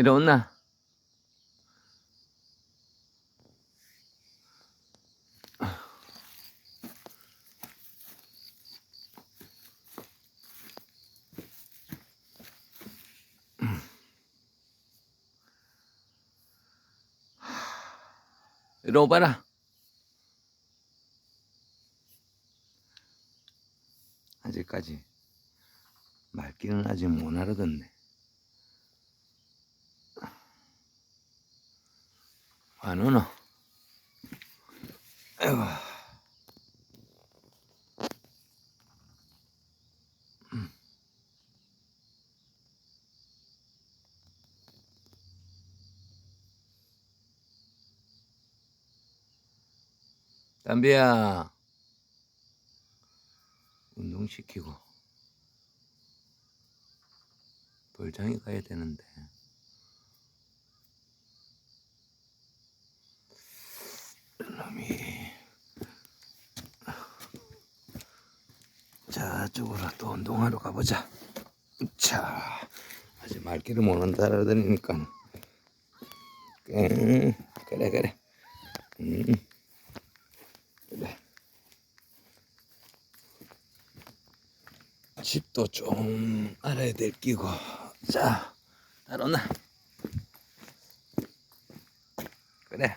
이리 오봐라. 아직까지 말귀는 아직 못 알아듣네. 안 오나? 아이고. 음. 담비야 운동시키고 벌장에 가야 되는데 놈이. 저쪽으로 또 운동하러 가보자. 자 아직 말귀를 못 음, 그래 그래. 음, 그래. 집도 좀 알아야 될 끼고. 자 따라오나. 그래.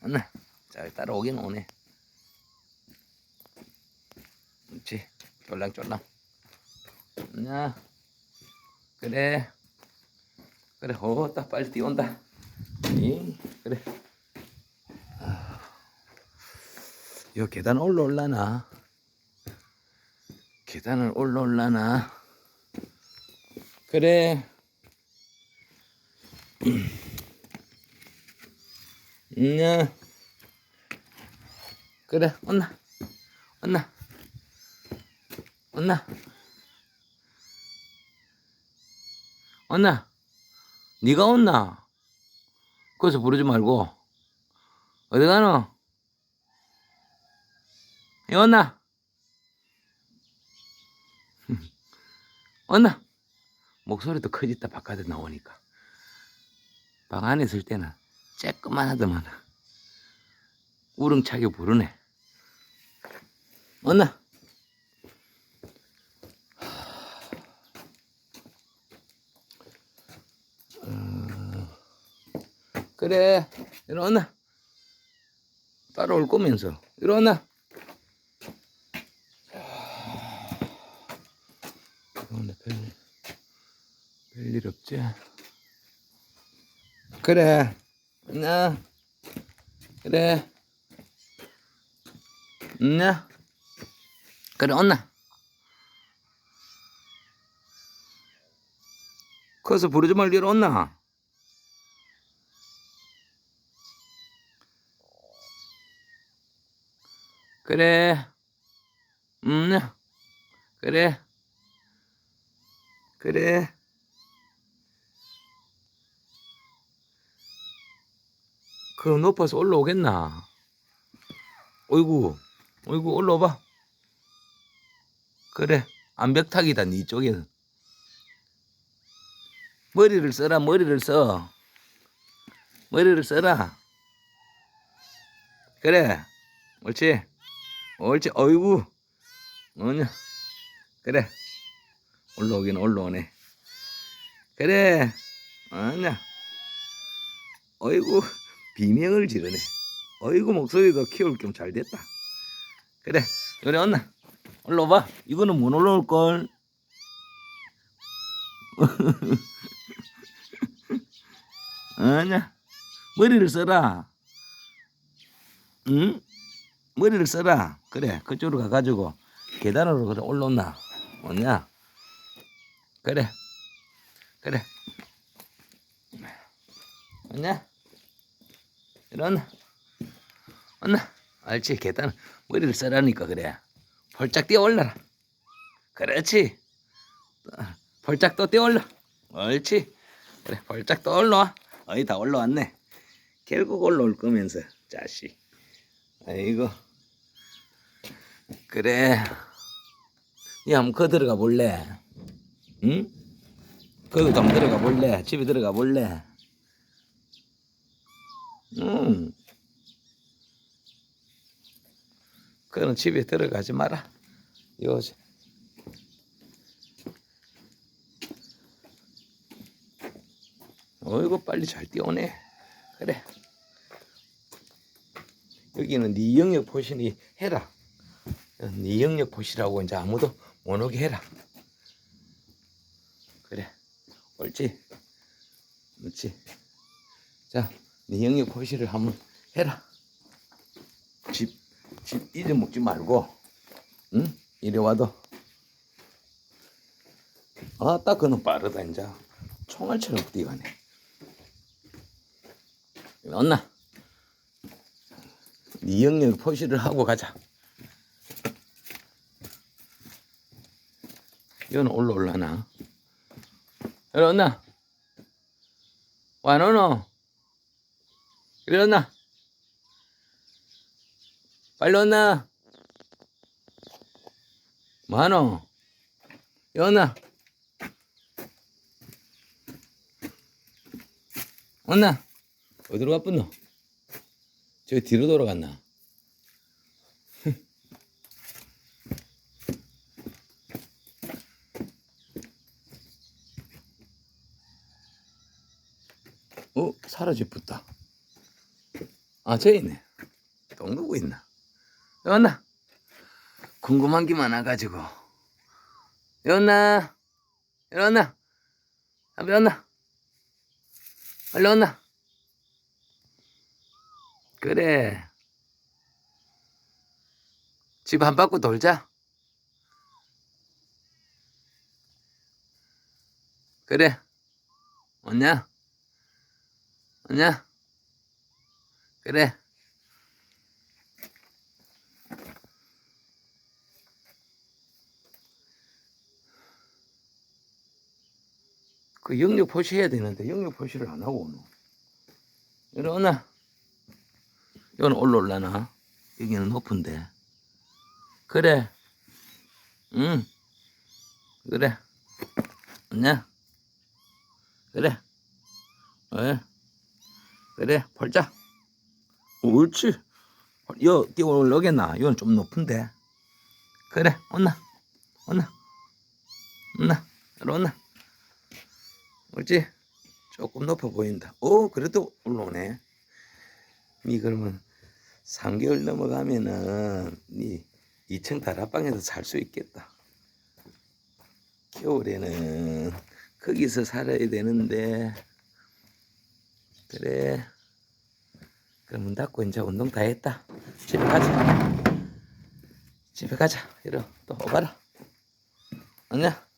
왔나 잘 따라오긴 오네. 그렇지. 쫄랑쫄랑. 나 그래. 그래 어딱 빨리 뛰어온다. 이 그래. 아, 이 계단 올라올라나? 계단을 올라올라나? 그래. 냐 그래 온나. 온나. 온나. 온나. 네가 온나. 거기서 부르지 말고. 어디 가노? 이 온나. 온나. 목소리도 커졌다. 바깥에 나오니까. 방 안에 있을 때는 쬐끄만 하더만 우렁차게 부르네. 온나 그래. 일어나 따라올 거면서. 일어나 오늘 별일 별일 없지? 그래. 나 그래 나 그래 온나 커서 부르지 말고 일어나 그래. 음, 그래. 그래. 그 높아서 올라오겠나? 어이구, 어이구, 올라와봐. 그래, 암벽타기다, 니 쪽에는. 머리를 써라, 머리를 써. 머리를 써라. 그래, 옳지. 옳지 어이구 뭐냐 그래 올라오긴 올라오네 그래 아냐 어이구 비명을 지르네 어이구 목소리도 키울 겸 잘 됐다 그래 요래 언나 올라와봐 이거는 못 올라올걸 아냐 머리를 써라 응? 머리를 써라. 그래, 그쪽으로 가가지고 계단으로 그래 올라오나. 뭐냐? 그래, 그래. 뭐냐? 일어나. 왔나? 알지? 계단 머리를 써라니까 그래. 벌짝 뛰어 올라라. 그렇지. 벌짝 또 뛰어 올라. 옳지. 그래, 벌짝 또 올라와. 어이 다 올라왔네. 결국 올라올 거면서 자식. 아이고. 그래. 니 한번 거 들어가 볼래? 응? 거기도 한번 들어가 볼래? 집에 들어가 볼래? 음. 그는 집에 들어가지 마라. 요새. 어이구 빨리 잘 뛰어오네. 그래. 여기는 네 영역 포신이 해라. 네 영역 포시라고 이제 아무도 못 오게 해라. 그래. 옳지. 그렇지. 자, 네 영역 포시를 한번 해라. 집, 집 잊어먹지 말고, 응? 이리 와도. 아, 딱 그는 빠르다, 이제. 총알처럼 뛰어가네. 언나, 네 영역 포시를 하고 가자. 이거는 올라 올라나? 이리 언나, 와노노? 이리 언나? 빨리? 뭐하노? 이 언나? 언나? 어디로 가뿐노? 저기 뒤로 돌아갔나? 어? 사라져 붙다. 아, 저기 있네. 똥 누구 있나? 여왔나? 궁금한 게 많아가지고. 여왔나? 여왔나? 아, 여왔나? 빨리 왔나? 그래. 집 한 바퀴 돌자. 그래. 왔냐? 왔냐? 그래. 그 영역 표시해야 되는데 영역 표시를 안 하고 오노. 이러나 이건 올라올라나? 여기는 높은데. 그래. 응. 그래. 맞냐? 그래. 왜 그래. 벌자. 옳지. 여 뛰어 올라오겠나. 이건 좀 높은데. 그래. 온나. 온나. 온나. 이리 온나 옳지 조금 높아 보인다 오 그래도 올라오네 니 그러면 3개월 넘어가면은 니 2층 다락방에서 살 수 있겠다. 겨울에는 거기서 살아야 되는데 그래 문 닫고 이제 운동 다 했다. 집에 가자. 집에 가자. 이리 또 오가라. 언냐?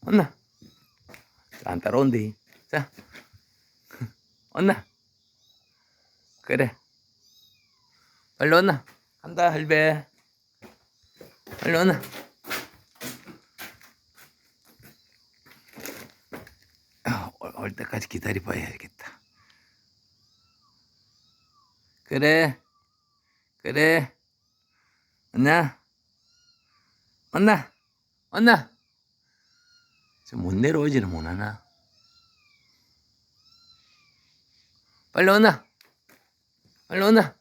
언나? 안 따라온대. 자. 언나? 그래. 빨리 왔나? 간다, 할배. 빨리? 아, 올, 올 때까지 기다려봐야겠다. 그래. 그래. 왔나? 왔나? 왔나? 저못 내려오지는 못하나? 빨리 왔나? 빨리 오나?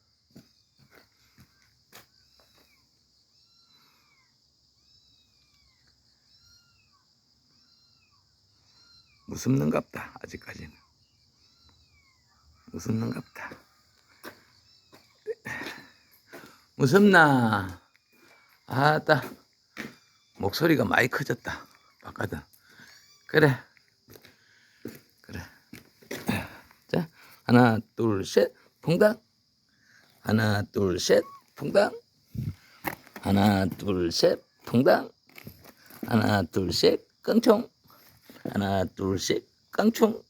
무섭는갑다 아직까지는 무섭는갑다 무섭나 아따 목소리가 많이 커졌다 바깥은 그래. 그래. 자 하나 둘 셋. 퐁당. 하나 둘 셋. 퐁당. 하나 둘 셋. 퐁당. 하나 둘 셋. 깡총. 하나 둘 셋. 깡총.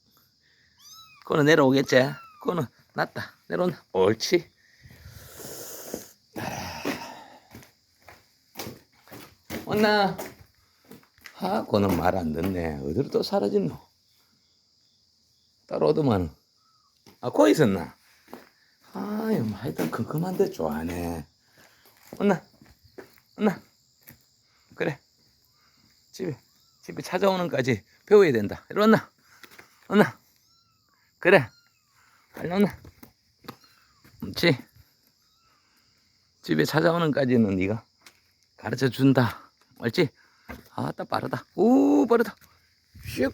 그거는 내려오겠지? 그거는 낫다. 내려온다. 옳지. 왔나 하 그거는 말 안 듣네 어디로 또 사라졌노 따라오더만 아 거기 있었나 아유, 뭐 하여튼 컴컴한데 좋아하네. 언나, 언나. 그래. 집에, 집에 찾아오는까지 배워야 된다. 이리 왔나? 왔나? 그래. 빨리 왔나? 그렇지. 집에 찾아오는까지는 네가 가르쳐 준다. 알지? 아따 빠르다. 오 빠르다. 슉.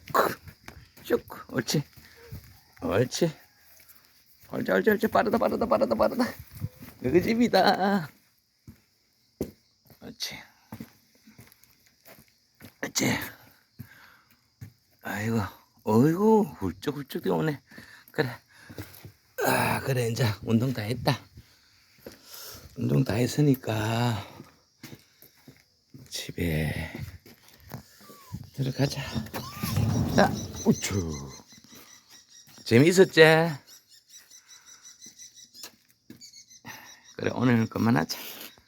슉. 옳지. 옳지. 옳지 옳지 옳지 빠르다 빠르다 빠르다 빠르다. 여기 집이다. 옳지. 옳지. 아이고, 어이구, 훌쩍훌쩍 뛰어오네. 그래. 아, 그래, 이제 운동 다 했다. 운동 다 했으니까 집에 들어가자. 자, 우쭈. 재미있었지? 그래, 오늘은 그만하자.